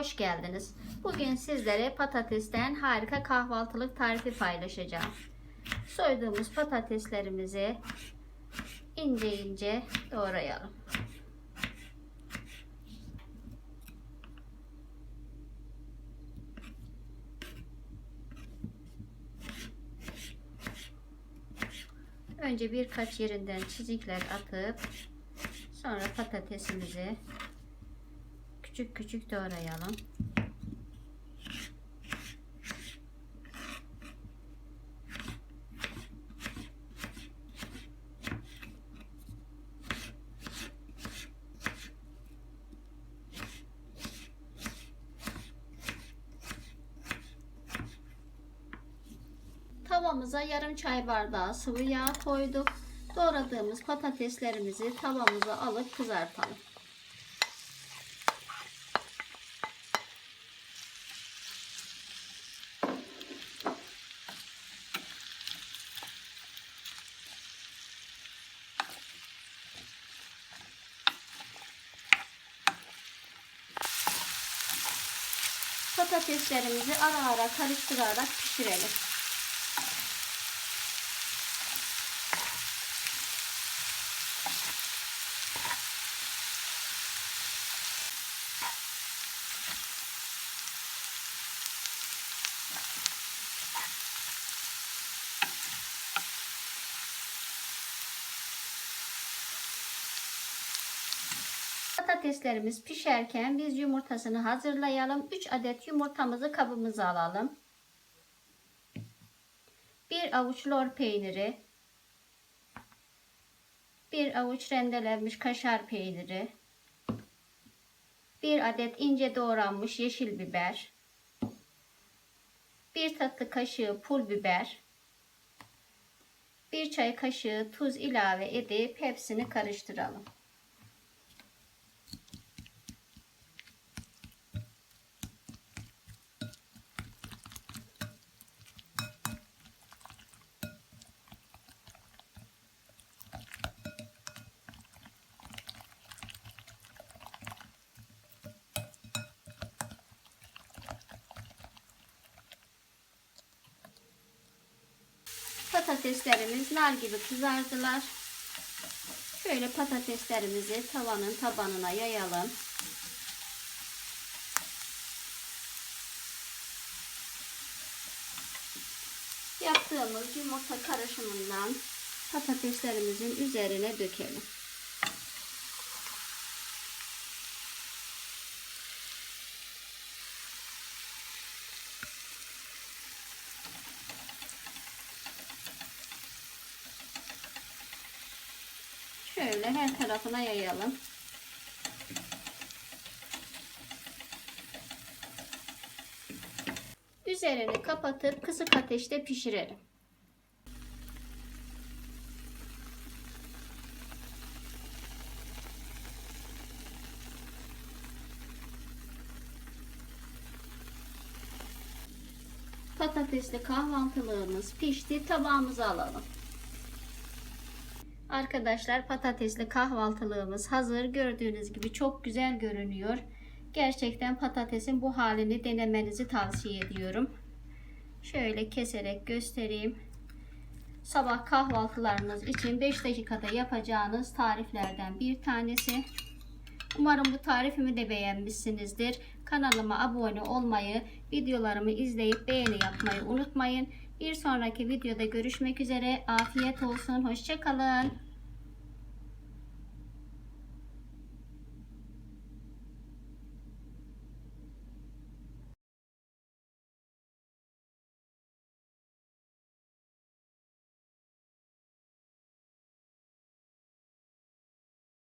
hoş geldiniz. Bugün sizlere patatesten harika kahvaltılık tarifi paylaşacağım. Soyduğumuz patateslerimizi ince ince doğrayalım. Önce birkaç yerinden çizikler atıp sonra patatesimizi küçük küçük doğrayalım. Tavamıza yarım çay bardağı sıvı yağ koyduk. Doğradığımız patateslerimizi tavamıza alıp kızartalım. Patateslerimizi ara ara karıştırarak pişirelim. Patateslerimiz pişerken biz yumurtasını hazırlayalım. 3 adet yumurtamızı kabımıza alalım. 1 avuç lor peyniri. 1 avuç rendelenmiş kaşar peyniri. 1 adet ince doğranmış yeşil biber. 1 tatlı kaşığı pul biber. 1 çay kaşığı tuz ilave edip hepsini karıştıralım. Patateslerimiz nar gibi kızardılar. Şöyle patateslerimizi tavanın tabanına yayalım. Yaptığımız yumurta karışımından patateslerimizin üzerine dökelim. Her tarafına yayalım. Üzerini kapatıp kısık ateşte pişirelim. Patatesli kahvaltılığımız pişti. Tabağımıza alalım. Arkadaşlar patatesli kahvaltılığımız hazır. Gördüğünüz gibi çok güzel görünüyor. Gerçekten patatesin bu halini denemenizi tavsiye ediyorum. Şöyle keserek göstereyim. Sabah kahvaltılarınız için 5 dakikada yapacağınız tariflerden bir tanesi. Umarım bu tarifimi de beğenmişsinizdir. Kanalıma abone olmayı, videolarımı izleyip beğeni yapmayı unutmayın. Bir sonraki videoda görüşmek üzere. Afiyet olsun. Hoşçakalın.